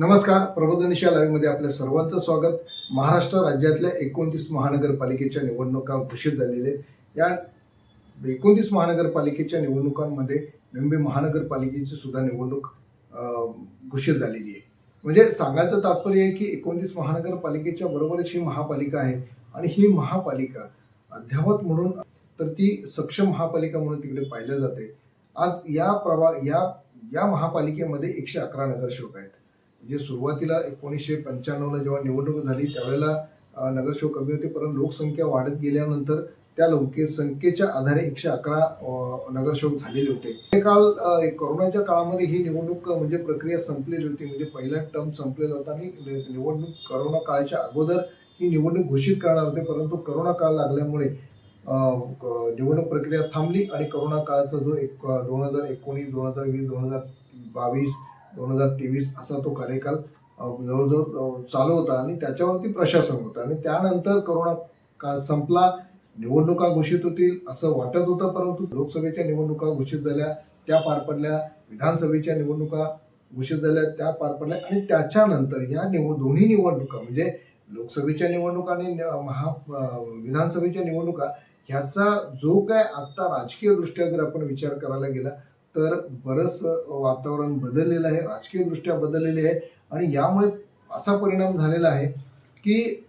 नमस्कार प्रबोधनिशा लाईव्हमध्ये आपल्या सर्वांचं स्वागत. महाराष्ट्र राज्यातल्या एकोणतीस महानगरपालिकेच्या निवडणुका घोषित झालेल्या या एकोणतीस महानगरपालिकेच्या निवडणुकांमध्ये मुंबई महानगरपालिकेची सुद्धा निवडणूक घोषित झालेली आहे. म्हणजे सांगायचं तात्पर्य आहे की एकोणतीस महानगरपालिकेच्या बरोबरच ही महापालिका आहे आणि ही महापालिका अध्यावत म्हणून तर ती सक्षम महापालिका म्हणून तिकडे पाहिलं जाते. आज या प्रवा या या महापालिकेमध्ये एकशे अकरा नगरसेवक आहेत. म्हणजे सुरुवातीला एकोणीसशे पंच्याण्णवला जेव्हा निवडणूक झाली त्यावेळेला अ, नगरसेवक कमी होते परंतु लोकसंख्या वाढत गेल्यानंतर त्या लोकसंख्येच्या आधारे एकशे अकरा नगरसेवक झालेले होते. हे काल कोरोनाच्या काळामध्ये ही निवडणूक म्हणजे प्रक्रिया संपलेली होती म्हणजे पहिला टर्म संपलेला होता आणि निवडणूक करोना काळाच्या अगोदर ही निवडणूक घोषित करणार होते परंतु करोना काळ लागल्यामुळे निवडणूक प्रक्रिया थांबली आणि करोना काळाचा जो एक दोन हजार एकोणीस दोन हजार वीस दोन हजार बावीस दोन हजार तेवीस असा तो कार्यकाल जवळजवळ चालू होता आणि त्याच्यावरती प्रशासन होतं. आणि त्यानंतर करोना काळ संपला निवडणुका घोषित होतील असं वाटत होतं परंतु लोकसभेच्या निवडणुका घोषित झाल्या त्या पार पडल्या विधानसभेच्या निवडणुका घोषित झाल्या त्या पार पडल्या आणि त्याच्यानंतर या निवड दोन्ही निवडणुका म्हणजे लोकसभेच्या निवडणुका आणि महा विधानसभेच्या निवडणुका ह्याचा जो काय आत्ता राजकीय दृष्ट्या जर आपण विचार करायला गेला तर बरंच वातावरण बदललेलं आहे राजकीयदृष्ट्या बदललेले आहे आणि यामुळे असा परिणाम झालेला आहे की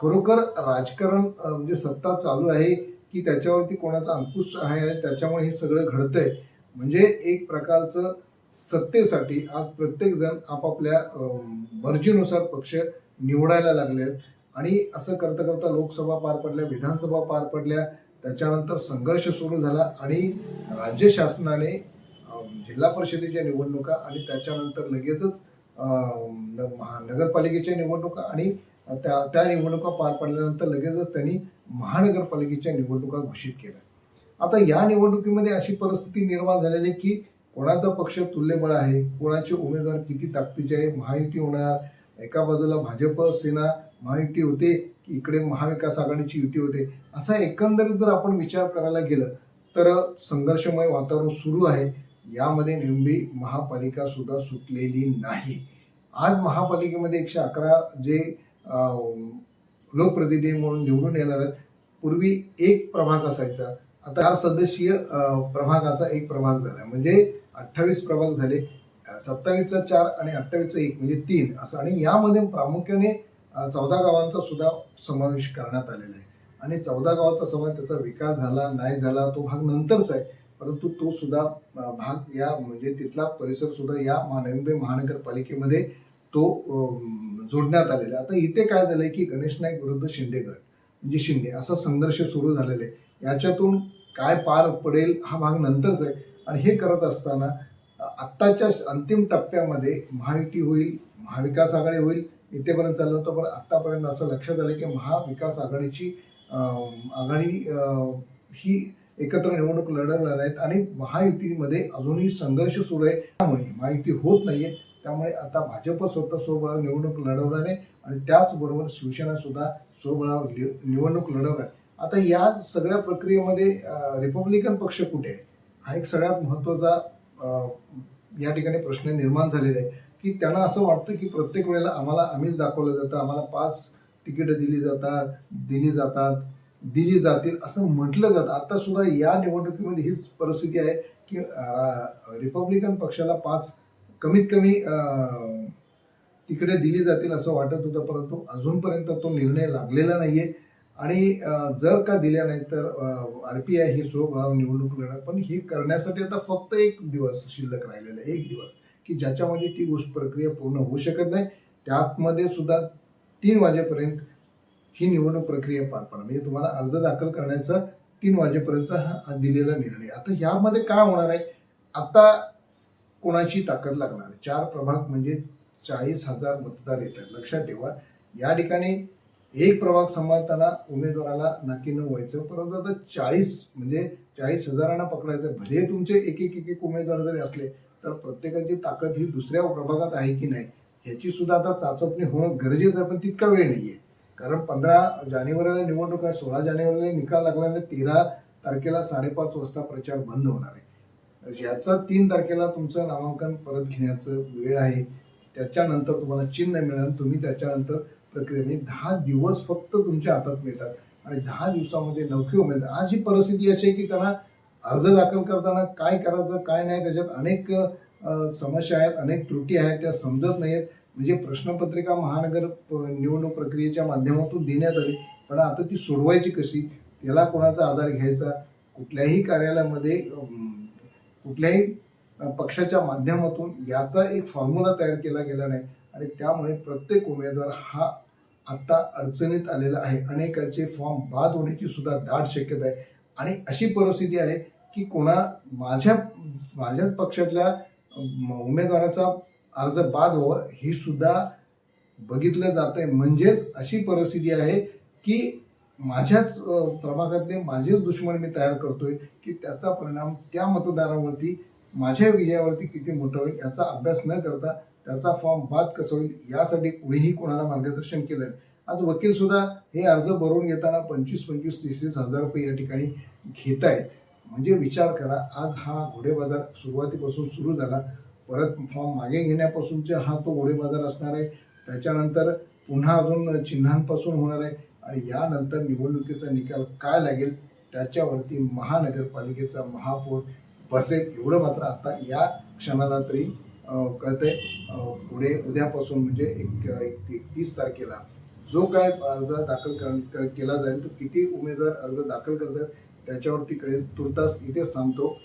खरोखर राजकारण म्हणजे सत्ता चालू आहे की त्याच्यावरती कोणाचा अंकुश आहे आणि त्याच्यामुळे हे सगळं घडतंय. म्हणजे एक प्रकारचं सत्तेसाठी आज प्रत्येक जण आपापल्या अम, मर्जीनुसार पक्ष निवडायला लागले आणि असं करता करता लोकसभा पार पडल्या विधानसभा पार पडल्या त्याच्यानंतर संघर्ष सुरू झाला आणि राज्य शासनाने जिल्हा परिषदेच्या निवडणुका आणि त्याच्यानंतर लगेचच न- नगरपालिकेच्या निवडणुका आणि त्या त्या निवडणुका पार पडल्यानंतर लगेचच त्यांनी महानगरपालिकेच्या निवडणुका घोषित केल्या. आता या निवडणुकीमध्ये अशी परिस्थिती निर्माण झालेली आहे की कोणाचा पक्ष तुल्यबळ आहे कोणाचे उमेदवार किती ताकदीचे आहे महायुती होणार एका बाजूला भाजप सेना महायुती होते की इकडे महाविकास आघाडीची युती होते असा एकंदरीत जर आपण विचार करायला गेलं तर संघर्षमय वातावरण सुरू आहे. यामध्ये निंबी महापालिका सुद्धा सुटलेली नाही. आज महापालिकेमध्ये एकशे अकरा जे लोकप्रतिनिधी म्हणून निवडून येणार आहेत पूर्वी एक प्रभाग असायचा. आता चार सदस्यीय प्रभागाचा एक प्रभाग झाला म्हणजे अठ्ठावीस प्रभाग झाले. सत्तावीसचा चार आणि अठ्ठावीसचा एक म्हणजे तीन असं. आणि यामध्ये प्रामुख्याने चौदा गावांचा सुद्धा समावेश करण्यात आलेला आहे. आणि चौदा गावाचा समाज त्याचा विकास झाला नाही झाला तो भाग नंतरचा आहे. परंतु तो सुद्धा भाग या म्हणजे तिथला परिसर सुद्धा या मुंबई महानगरपालिकेमध्ये तो जोडण्यात आलेला आता इथे काय झालंय की गणेश नाईक विरुद्ध शिंदेगड म्हणजे शिंदे असा संघर्ष सुरू झालेला आहे. याच्यातून काय पार पडेल हा भाग नंतरच आहे. आणि हे करत असताना आत्ताच्या अंतिम टप्प्यामध्ये महायुती होईल महाविकास आघाडी होईल इथेपर्यंत चाललं होतं. पण आत्तापर्यंत असं लक्षात आलं की महाविकास आघाडीची आघाडी ही एकत्र निवडणूक लढवणार आहेत आणि महायुतीमध्ये अजूनही संघर्ष सुरू आहे. त्यामुळे महायुती होत नाहीये. त्यामुळे आता भाजप स्वतः स्वबळावर निवडणूक लढवणार आहे आणि त्याचबरोबर शिवसेना सुद्धा स्वबळावर निवडणूक लढवणार आहे. आता या सगळ्या प्रक्रियेमध्ये रिपब्लिकन पक्ष कुठे आहे? हा एक सगळ्यात महत्त्वाचा या ठिकाणी प्रश्न निर्माण झालेला आहे. की त्यांना असं वाटतं की प्रत्येक वेळेला आम्हाला आम्हीच दाखवलं जातं आम्हाला पाच तिकीटं दिली जातात दिली जातात. दिली जातील असं म्हटलं जातं. आता सुद्धा या निवडणुकीमध्ये हीच परिस्थिती आहे की रिपब्लिकन पक्षाला पाच कमीत कमी तिकडे दिली जातील असं वाटत होतं परंतु अजूनपर्यंत तो निर्णय लागलेला नाहीये. आणि जर का दिल्या नाही तर आर पी आय ही स्वबळावर निवडणूक लढणार. पण ही करण्यासाठी आता फक्त एक दिवस शिल्लक राहिलेला आहे. एक दिवस. की ज्याच्यामध्ये ती गोष्ट प्रक्रिया पूर्ण होऊ शकत नाही. त्यातमध्ये सुद्धा तीन वाजेपर्यंत ही निवडणूक प्रक्रिया पार पडणार म्हणजे तुम्हाला अर्ज दाखल करण्याचा तीन वाजेपर्यंत हा दिलेला निर्णय. आता यामध्ये काय होणार आहे? आता कोणाची ताकद लागणार? चार प्रभाग म्हणजे चाळीस हजार मतदार येतात. लक्षात ठेवा. या ठिकाणी एक प्रभाग सांभाळताना उमेदवाराला नाकी न व्हायचं परंतु आता चाळीस म्हणजे चाळीस हजारांना पकडायचं. भले तुमचे एक एक एक एक उमेदवार जरी असले तर प्रत्येकाची ताकद ही दुसऱ्या प्रभागात आहे की नाही ह्याची सुद्धा आता चाचपणी होणं गरजेचं आहे पण तितका वेळ नाही आहे कारण पंधरा जानेवारीला निवडणूक आहे सोळा जानेवारीला निकाल लागल्याने तेरा तारखेला साडेपाच वाजता प्रचार बंद होणार आहे. याचा तीन तारखेला तुमचं नामांकन परत घेण्याचं वेळ आहे. त्याच्यानंतर तुम्हाला चिन्ह मिळणार तुम्ही त्याच्यानंतर प्रक्रियेने दहा दिवस फक्त तुमच्या हातात मिळतात. आणि दहा दिवसामध्ये नवखे उमेदवार. आज ही परिस्थिती अशी आहे की त्यांना अर्ज दाखल करताना काय करायचं काय नाही त्याच्यात अनेक समस्या आहेत अनेक त्रुटी आहेत त्या समजत नाहीत म्हणजे प्रश्नपत्रिका महानगर प- निवडणूक प्रक्रियेच्या माध्यमातून देण्यात आली. पण आता ती सोडवायची कशी? त्याला कोणाचा आधार घ्यायचा? कुठल्याही कार्यालयामध्ये कुठल्याही पक्षाच्या माध्यमातून याचा एक फॉर्म्युला तयार केला गेला नाही. आणि त्यामुळे प्रत्येक उमेदवार हा आत्ता अडचणीत आलेला आहे. अनेकांचे फॉर्म बाद होण्याची सुद्धा दाट शक्यता आहे. आणि अशी परिस्थिती आहे की कोणा माझ्या माझ्याच पक्षातल्या उमेदवाराचा अर्ज बाद व्हावं ही सुद्धा बघितलं जात आहे म्हणजेच अशी परिस्थिती आहे की माझ्याच प्रभागातले माझेच दुश्मन मी तयार करतोय की त्याचा परिणाम त्या मतदारावरती माझ्या विजयावरती किती मोठा होईल याचा अभ्यास न करता त्याचा फॉर्म बाद कसं होईल यासाठी कुणीही कोणाला मार्गदर्शन केलं आज वकील सुद्धा हे अर्ज भरून घेताना पंचवीस पंचवीस तीस तीस हजार रुपये या ठिकाणी घेत आहेत म्हणजे विचार करा आज हा घोडेबाजार सुरुवातीपासून सुरू झाला. परत फॉर्म मागे घेण्यापासूनचे हा तो घोडेबाजार असणार आहे. त्याच्यानंतर पुन्हा अजून चिन्हांपासून होणार आहे. आणि यानंतर निवडणुकीचा निकाल काय लागेल? त्याच्यावरती महानगरपालिकेचा महापौर बसेल एवढं मात्र आता या क्षणाला तरी कळतंय. पुढे उद्यापासून म्हणजे एक एक तीस तारखेला जो काय अर्ज दाखल कर कर- केला जाईल तो किती उमेदवार अर्ज दाखल करतात त्याच्यावरती कळेल. तुर्तास इथेच थांबतो.